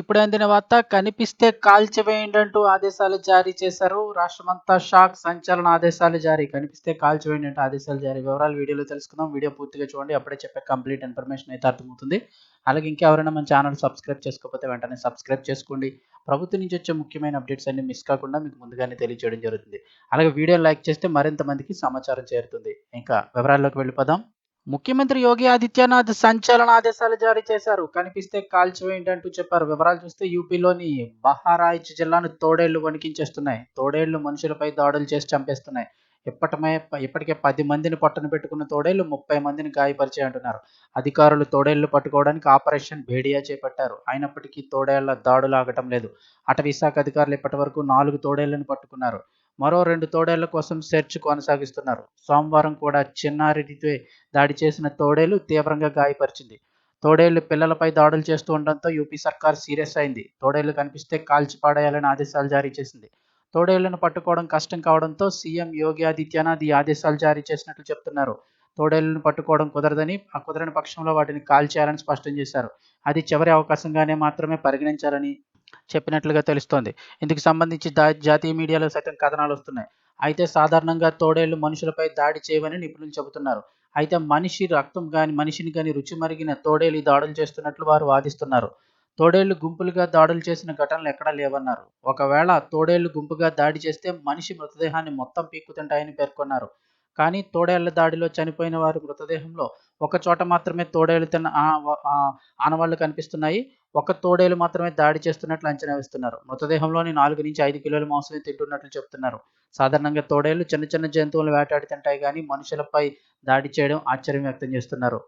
ఇప్పుడు అందిన వార్త కనిపిస్తే కాల్చివేయండి అంటూ ఆదేశాలు జారీ చేశారు. రాష్ట్రమంతా షాక్ సంచలన ఆదేశాలు జారీ కనిపిస్తే కాల్చివేయండి అంటూ ఆదేశాలు జారీ. వివరాలు వీడియోలో తెలుసుకుందాం. వీడియో పూర్తిగా చూడండి. అప్పుడే చెప్పే కంప్లీట్ ఇన్ఫర్మేషన్ అయితే అర్థమవుతుంది. అలాగే ఇంకెవరైనా మన ఛానల్ సబ్స్క్రైబ్ చేసుకోకపోతే వెంటనే సబ్స్క్రైబ్ చేసుకోండి. ప్రభుత్వం నుంచి వచ్చే ముఖ్యమైన అప్డేట్స్ అన్ని మిస్ కాకుండా మీకు ముందుగానే తెలియజేయడం జరుగుతుంది. అలాగే వీడియో లైక్ చేస్తే మరింత మందికి సమాచారం చేరుతుంది. ఇంకా వివరాల్లోకి వెళ్ళిపోదాం. ముఖ్యమంత్రి యోగి ఆదిత్యనాథ్ సంచలన ఆదేశాలు జారీ చేశారు. కనిపిస్తే కాల్చివేయండి అంటూ చెప్పారు. వివరాలు చూస్తే యూపీలోని బహారాయిచ్ జిల్లాను తోడేళ్ళు వణికించేస్తున్నాయి. తోడేళ్ళు మనుషులపై దాడులు చేసి చంపేస్తున్నాయి. ఇప్పటమే ఇప్పటికే పది మందిని పట్టున పెట్టుకున్న తోడేళ్ళు ముప్పై మందిని గాయపరిచాయి అంటున్నారు. అధికారులు తోడేళ్ళు పట్టుకోవడానికి ఆపరేషన్ భేడియా చేపట్టారు. అయినప్పటికీ తోడేళ్ళ దాడులు ఆగటం లేదు. అటవీ శాఖ అధికారులు ఇప్పటి వరకు నాలుగు తోడేళ్ళను పట్టుకున్నారు. మరో రెండు తోడేళ్ళ కోసం సెర్చ్ కొనసాగిస్తున్నారు. సోమవారం కూడా చిన్నారెడ్డితో దాడి చేసిన తోడేలు తీవ్రంగా గాయపరిచింది. తోడేళ్ళు పిల్లలపై దాడులు చేస్తూ ఉండడంతో యూపీ సర్కార్ సీరియస్ అయింది. తోడేళ్ళు కనిపిస్తే కాల్చి పాడేయాలని ఆదేశాలు జారీ చేసింది. తోడేళ్ళను పట్టుకోవడం కష్టం కావడంతో సీఎం యోగి ఆదిత్యనాథ్ ఈ ఆదేశాలు జారీ చేసినట్లు చెప్తున్నారు. తోడేళ్ళను పట్టుకోవడం కుదరదని ఆ కుదరని పక్షంలో వాటిని కాల్చేయాలని స్పష్టం చేశారు. అది చివరి అవకాశంగానే మాత్రమే పరిగణించాలని చెప్పినట్లుగా తెలుస్తోంది. ఇందుకు సంబంధించి జాతీయ మీడియాలో సైతం కథనాలు వస్తున్నాయి. అయితే సాధారణంగా తోడేళ్ళు మనుషులపై దాడి చేయవని నిపుణులు చెబుతున్నారు. అయితే మనిషి రక్తం కానీ మనిషిని కానీ రుచి మరిగిన తోడేలు దాడులు చేస్తున్నట్లు వారు వాదిస్తున్నారు. తోడేళ్ళు గుంపులుగా దాడులు చేసిన ఘటనలు ఎక్కడా లేవన్నారు. ఒకవేళ తోడేళ్ళు గుంపుగా దాడి చేస్తే మనిషి మృతదేహాన్ని మొత్తం పీక్కుతుంటాయని పేర్కొన్నారు. కానీ తోడేళ్ళ దాడిలో చనిపోయిన వారి మృతదేహంలో ఒక చోట మాత్రమే తోడేళ్ళు తిన్న ఆనవాళ్ళు కనిపిస్తున్నాయి. ఒక తోడేలు మాత్రమే దాడి చేస్తున్నట్లు అంచనా వేస్తున్నారు. మృతదేహంలోని నాలుగు నుంచి ఐదు కిలోల మాంసమే తింటున్నట్లు చెప్తున్నారు. సాధారణంగా తోడేళ్ళు చిన్న చిన్న జంతువులను వేటాడి తింటాయి కానీ మనుషులపై దాడి చేయడం ఆశ్చర్యం వ్యక్తం చేస్తున్నారు.